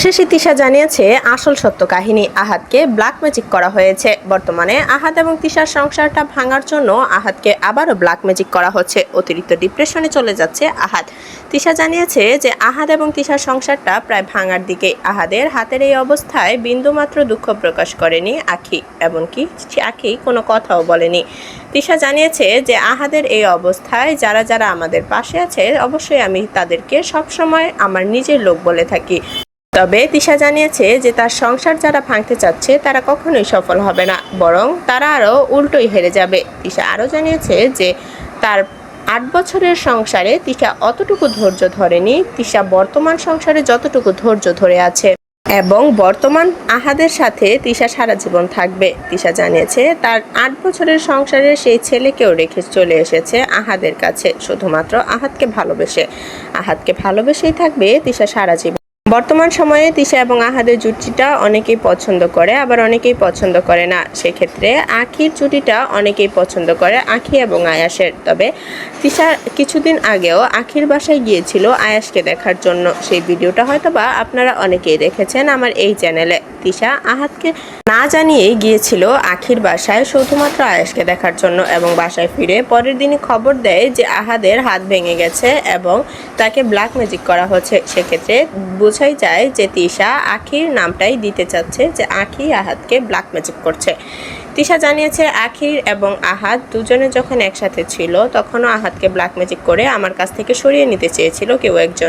অবশেষে তিশা জানিয়েছে, আসল সত্য কাহিনী আহাতকে ব্ল্যাক ম্যাজিক করা হয়েছে। বর্তমানে আহাত এবং তিশার সংসারটা ভাঙার জন্য আহাতকে আবারও ব্ল্যাক ম্যাজিক করা হচ্ছে। অতিরিক্ত ডিপ্রেশনে চলে যাচ্ছে আহাত। তিশা জানিয়েছে যে, আহাত এবং তিশার সংসারটা প্রায় ভাঙার দিকে। আহাদের হাতের এই অবস্থায় বিন্দুমাত্র দুঃখ প্রকাশ করেনি আখি, এমনকি আখি কোনো কথাও বলেনি। তিশা জানিয়েছে যে আহাদের এই অবস্থায় যারা যারা আমাদের পাশে আছে, অবশ্যই আমি তাদেরকে সবসময় আমার নিজের লোক বলে থাকি। তবে তিশা জানিয়েছে যে তার সংসার যারা ভাঙতে চাচ্ছে, তারা কখনোই সফল হবে না, বরং তারা আরও উল্টোই হেরে যাবে। তিশা আরও জানিয়েছে যে তার আট বছরের সংসারে তিশা অতটুকু ধৈর্য ধরেনি। তিশা বর্তমান সংসারে যতটুকু ধৈর্য ধরে আছে এবং বর্তমান আহাদের সাথে তিশা সারা জীবন থাকবে। তিশা জানিয়েছে, তার আট বছরের সংসারে সেই ছেলেকেও রেখে চলে এসেছে আহাদের কাছে, শুধুমাত্র আহাতকে ভালোবেসে। আহাতকে ভালোবেসেই থাকবে তিশা সারা জীবন। বর্তমান সময়ে তিশা এবং আহাদের জুটিটা অনেকেই পছন্দ করে, আবার অনেকেই পছন্দ করে না। সেক্ষেত্রে আখির জুটিটা অনেকেই পছন্দ করে, আখি এবং আয়াসের। তবে তিশা কিছুদিন আগেও আখির বাসায় গিয়েছিল আয়াসকে দেখার জন্য। সেই ভিডিওটা হয়তো বা আপনারা অনেকেই দেখেছেন আমার এই চ্যানেলে। তিশা আহাতকে না জানিয়েই গিয়েছিল আখির বাসায়, শুধুমাত্র আয়াসকে দেখার জন্য এবং বাসায় ফিরে পরের দিনই খবর দেয় যে আহাদের হাত ভেঙে গেছে এবং তাকে ব্ল্যাক ম্যাজিক করা হচ্ছে। সেক্ষেত্রে বোঝাই যায় যে তিশা আখির নামটাই দিতে চাচ্ছে যে আখি আহাতকে ব্ল্যাক ম্যাজিক করছে। তিশা জানিয়েছে আখির এবং আহাত দুজনে যখন একসাথে ছিল, তখনও আহাতকে ব্ল্যাক ম্যাজিক করে আমার কাছ থেকে সরিয়ে নিতে চেয়েছিল কেউ একজন।